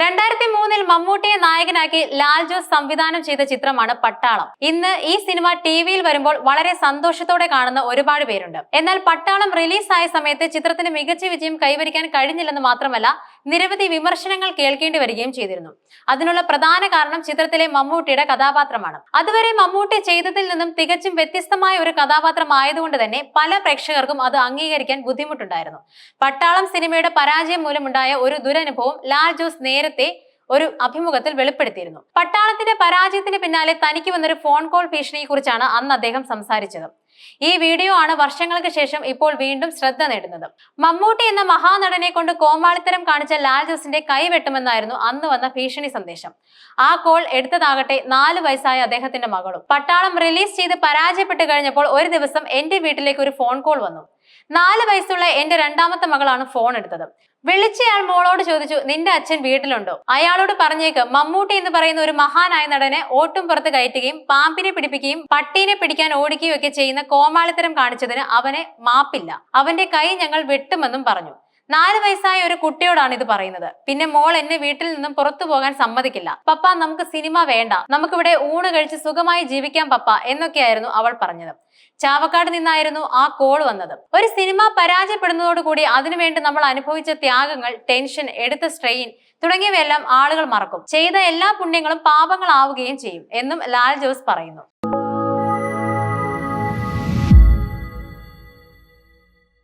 രണ്ടായിരത്തി മൂന്നിൽ മമ്മൂട്ടിയെ നായകനാക്കി ലാൽ ജോസ് സംവിധാനം ചെയ്ത ചിത്രമാണ് പട്ടാളം. ഇന്ന് ഈ സിനിമ ടി വിയിൽ വരുമ്പോൾ വളരെ സന്തോഷത്തോടെ കാണുന്ന ഒരുപാട് പേരുണ്ട്. എന്നാൽ പട്ടാളം റിലീസായ സമയത്ത് ചിത്രത്തിന് മികച്ച വിജയം കൈവരിക്കാൻ കഴിഞ്ഞില്ലെന്ന് മാത്രമല്ല നിരവധി വിമർശനങ്ങൾ കേൾക്കേണ്ടി വരികയും ചെയ്തിരുന്നു. അതിനുള്ള പ്രധാന കാരണം ചിത്രത്തിലെ മമ്മൂട്ടിയുടെ കഥാപാത്രമാണ്. അതുവരെ മമ്മൂട്ടി ചെയ്തതിൽ നിന്നും തികച്ചും വ്യത്യസ്തമായ ഒരു കഥാപാത്രം ആയതുകൊണ്ട് തന്നെ പല പ്രേക്ഷകർക്കും അത് അംഗീകരിക്കാൻ ബുദ്ധിമുട്ടുണ്ടായിരുന്നു. പട്ടാളം സിനിമയുടെ പരാജയം മൂലമുണ്ടായ ഒരു ദുരനുഭവം ലാൽ ജോസ് നേരത്തെ ഒരു അഭിമുഖത്തിൽ വെളിപ്പെടുത്തിയിരുന്നു. പട്ടാളത്തിന്റെ പരാജയത്തിന് പിന്നാലെ തനിക്ക് വന്നൊരു ഫോൺ കോൾ ഭീഷണിയെ കുറിച്ചാണ് അന്ന് അദ്ദേഹം സംസാരിച്ചത്. ഈ വീഡിയോ ആണ് വർഷങ്ങൾക്ക് ശേഷം ഇപ്പോൾ വീണ്ടും ശ്രദ്ധ നേടുന്നത്. മമ്മൂട്ടി എന്ന മഹാനടനെ കൊണ്ട് കോമാളിത്തരം കാണിച്ച ലാൽ ജോസിന്റെ കൈ വെട്ടുമെന്നായിരുന്നു അന്ന് വന്ന ഭീഷണി സന്ദേശം. ആ കോൾ എടുത്തതാകട്ടെ നാല് വയസ്സായ അദ്ദേഹത്തിന്റെ മകളും. പട്ടാളം റിലീസ് ചെയ്ത് പരാജയപ്പെട്ട് കഴിഞ്ഞപ്പോൾ ഒരു ദിവസം എന്റെ വീട്ടിലേക്ക് ഒരു ഫോൺ കോൾ വന്നു. നാല് വയസ്സുള്ള എന്റെ രണ്ടാമത്തെ മകളാണ് ഫോൺ എടുത്തത്. വിളിച്ചയാൾ മോളോട് ചോദിച്ചു നിന്റെ അച്ഛൻ വീട്ടിലുണ്ടോ? അയാളോട് പറഞ്ഞേക്ക് മമ്മൂട്ടി എന്ന് പറയുന്ന ഒരു മഹാനായ നടനെ ഓട്ടും പുറത്ത് കയറ്റുകയും പാമ്പിനെ പിടിപ്പിക്കുകയും പട്ടീനെ പിടിക്കാൻ ഓടിക്കുകയും ഒക്കെ ചെയ്യുന്ന കോമാളിത്തരം കാണിച്ചതിന് അവനെ മാപ്പില്ല. അവന്റെ കൈ ഞങ്ങൾ വെട്ടുമെന്നും പറഞ്ഞു. നാല് വയസ്സായ ഒരു കുട്ടിയോടാണ് ഇത് പറയുന്നത്. പിന്നെ മോൾ എന്നെ വീട്ടിൽ നിന്നും പുറത്തു പോകാൻ സമ്മതിക്കില്ല. പപ്പ നമുക്ക് സിനിമ വേണ്ട. നമുക്കിവിടെ ഊണ് കഴിച്ച് സുഖമായി ജീവിക്കാം പപ്പ എന്നൊക്കെയായിരുന്നു അവൾ പറഞ്ഞത്. ചാവക്കാട് നിന്നായിരുന്നു ആ കോൾ വന്നത്. ഒരു സിനിമ പരാജയപ്പെടുന്നതോടുകൂടി അതിനുവേണ്ടി നമ്മൾ അനുഭവിച്ച ത്യാഗങ്ങൾ ടെൻഷൻ എടുത്ത സ്ട്രെയിൻ തുടങ്ങിയവയെല്ലാം ആളുകൾ മറക്കും. ചെയ്ത എല്ലാ പുണ്യങ്ങളും പാപങ്ങളാവുകയും ചെയ്യും എന്നും ലാൽ ജോസ് പറയുന്നു.